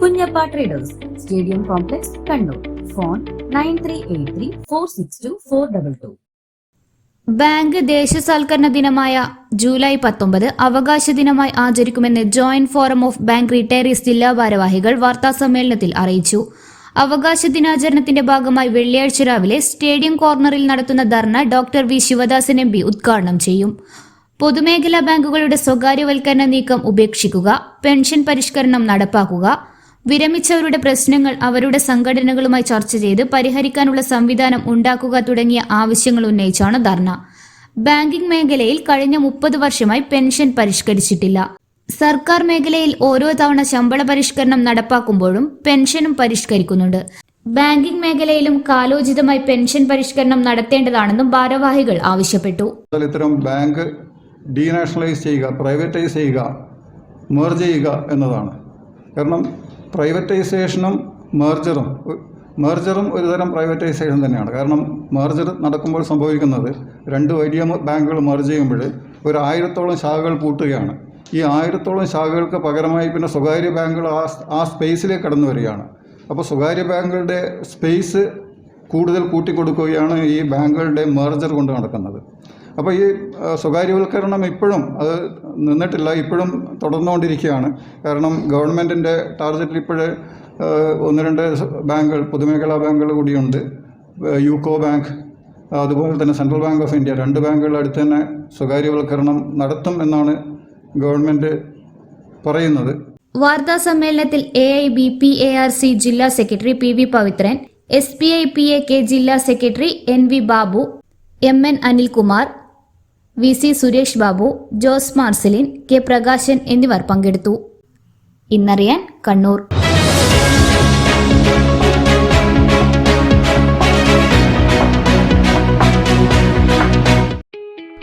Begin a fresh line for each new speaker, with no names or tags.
Kunjappa traders stadium complex Kannur. Phone nine three eight three four six two four double two.
Bank ദേശസാൽക്കരണ ദിനമായ July പത്തൊമ്പത് അവകാശ ദിനമായി ആചരിക്കുമെന്ന് joint forum of bank retirees ജില്ലാ ഭാരവാഹികൾ വാർത്താസമ്മേളനത്തിൽ അറിയിച്ചു. അവകാശ ദിനാചരണത്തിന്റെ ഭാഗമായി വെള്ളിയാഴ്ച രാവിലെ സ്റ്റേഡിയം കോർണറിൽ നടത്തുന്ന dharna doctor V Sivadasan M ഉദ്ഘാടനം ചെയ്യും. പൊതുമേഖലാ ബാങ്കുകളുടെ സ്വകാര്യവൽക്കരണ നീക്കം ഉപേക്ഷിക്കുക പെൻഷൻ പരിഷ്കരണം നടപ്പാക്കുക വിരമിച്ചവരുടെ പ്രശ്നങ്ങൾ അവരുടെ സംഘടനകളുമായി ചർച്ച ചെയ്ത് പരിഹരിക്കാനുള്ള സംവിധാനം ഉണ്ടാക്കുക തുടങ്ങിയ ആവശ്യങ്ങൾ ഉന്നയിച്ചാണ് ധർണ. ബാങ്കിംഗ് മേഖലയിൽ കഴിഞ്ഞ മുപ്പത് വർഷമായി പെൻഷൻ പരിഷ്കരിച്ചിട്ടില്ല. സർക്കാർ മേഖലയിൽ ഓരോ തവണ ശമ്പള പരിഷ്കരണം നടപ്പാക്കുമ്പോഴും പെൻഷനും പരിഷ്കരിക്കുന്നുണ്ട്. ബാങ്കിംഗ് മേഖലയിലും കാലോചിതമായി പെൻഷൻ പരിഷ്കരണം നടത്തേണ്ടതാണെന്നും ഭാരവാഹികൾ ആവശ്യപ്പെട്ടു.
ഇത്തരം ബാങ്ക് ഡീനാഷണലൈസ് ചെയ്യുക പ്രൈവറ്റൈസ് ചെയ്യുക മെർജ് ചെയ്യുക എന്നതാണ്. കാരണം പ്രൈവറ്റൈസേഷനും മെർജറും മെർജറും ഒരുതരം പ്രൈവറ്റൈസേഷൻ തന്നെയാണ്. കാരണം മെർജർ നടക്കുമ്പോൾ സംഭവിക്കുന്നത് രണ്ട് വലിയ ബാങ്കുകൾ മെർജ് ചെയ്യുമ്പോൾ ഒരു ആയിരത്തോളം ശാഖകൾ പൂട്ടുകയാണ്. ഈ ആയിരത്തോളം ശാഖകൾക്ക് പകരമായി പിന്നെ സ്വകാര്യ ബാങ്കുകൾ ആ ആ സ്പേസിലേക്ക് കടന്നു വരികയാണ്. അപ്പോൾ സ്വകാര്യ ബാങ്കുകളുടെ സ്പേസ് കൂടുതൽ കൂട്ടിക്കൊടുക്കുകയാണ് ഈ ബാങ്കുകളുടെ മെർജർ കൊണ്ട് നടക്കുന്നത്. അപ്പോൾ ഈ സ്വകാര്യവൽക്കരണം ഇപ്പോഴും അത് നിന്നിട്ടില്ല ഇപ്പോഴും തുടർന്നുകൊണ്ടിരിക്കുകയാണ്. കാരണം ഗവൺമെന്റിന്റെ ടാർഗറ്റിൽ ഇപ്പോഴ് ഒന്ന് രണ്ട് ബാങ്കുകൾ പൊതുമേഖലാ ബാങ്കുകൾ കൂടിയുണ്ട്. യുക്കോ യൂക്കോ ബാങ്ക് അതുപോലെ തന്നെ സെൻട്രൽ ബാങ്ക് ഓഫ് ഇന്ത്യ രണ്ട് ബാങ്കുകൾ അടുത്ത് തന്നെ സ്വകാര്യവൽക്കരണം നടത്തും എന്നാണ് ഗവൺമെന്റ് പറയുന്നത്.
വാർത്താ സമ്മേളനത്തിൽ A I B P A R C ജില്ലാ secretary P V Pavithran S P I P A K ജില്ലാ secretary N V Babu M N Anilkumar V C Suresh Babu Jose Marcelin K Prakashan എന്നിവർ പങ്കെടുത്തു. ഇന്നറിയാൻ കണ്ണൂർ.